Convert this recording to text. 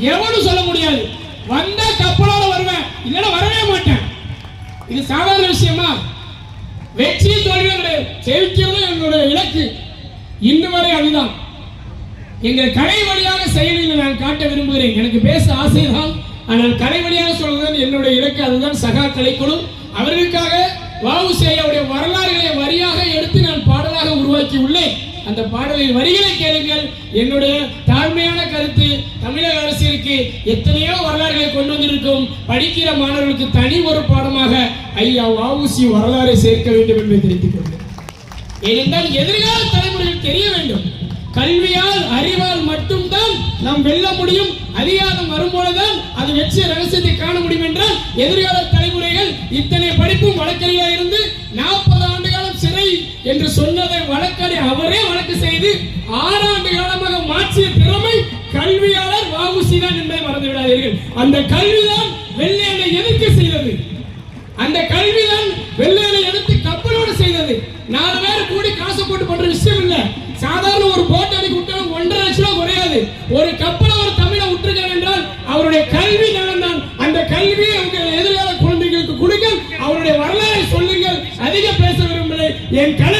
எவனும் சொல்ல முடியாது. வந்தா கப்பலோட வருவேன். இல்லைன்னா வரவே மாட்டேன். இது சாதாரண விஷயமா? வெற்றியும் தோல்வியும் கிடையாது. ஜெயிக்கிறது எங்களுடைய இலக்கு. இன்று வரை அதுதான். எங்கள் கலை வழியாக செயலில் நான் காட்ட விரும்புகிறேன். எனக்கு பேச ஆசைதான் ஆனால் கலை வழியாக சொல்வதுதான் என்னுடைய இலக்கு. அதுதான் சகா கலைக்குழு. அவர்களுக்காக வாவு செய்யவுடைய வரலாறுகளை வரியாக எடுத்து நான் பாடலாக உருவாக்கி உள்ளேன் அந்த பாடலின் வரிகளை கேளுங்கள். என்னுடைய தாழ்மையான அரசிற்கு எத்தனையோ வரலாறுகளை கொண்டு வந்திருக்கும் படிக்கிற மாணவர்களுக்கு தனி ஒரு பாடமாக ஐயா வாவுசி வரலாறை சேர்க்க வேண்டும் என்பதை தெரிவித்துக் கொள்கிறேன். ஏனென்றால் எதிர்கால தலைமுறைகள் தெரிய வேண்டும். கல்வியால் அறிவால் மட்டும்தான் நாம் வெல்ல முடியும். அதிகாரம் வரும்போதுதான் அது வெற்றிய ரகசியத்தை காண முடியும் என்றால் எதிர்கால தலைமுறைகள் இத்தனை படிப்பும் வழக்கறிஞராக இருந்து நாற்பது ஆண்டு காலம் சிறை என்று சொன்னதை வழக்கறி அவரே வழக்கு செய்து ஆறாண்டு காலமாக மாற்றிய திறமை கல்வியாளர் வாவுசி தான் என்பதை மறந்து விடாதீர்கள் அந்த கல்விதான் வெள்ளையனை எதிர்க்க செய்தது. அந்த கல்விதான் வெள்ளையனை எடுத்து கப்பலோடு செய்தது. நாலு பேர் கூடி காசு போட்டு பண்ற விஷயம் இல்ல. சாதாரண ஒரு போட் அடி விட்டாலும் ஒன்றரை லட்சம் ரூபாய் குறையாது. ஒரு கப்பலை ஒரு தமிழை விட்டுருக்கார் என்றால் அவருடைய கல்வி நலன் அந்த கல்வியை உங்கள் எதிர்கால குழந்தைகளுக்கு கொடுங்கள் அவருடைய வரலாறை சொல்லுங்கள். அதிக பேச விரும்பலை. என் கலை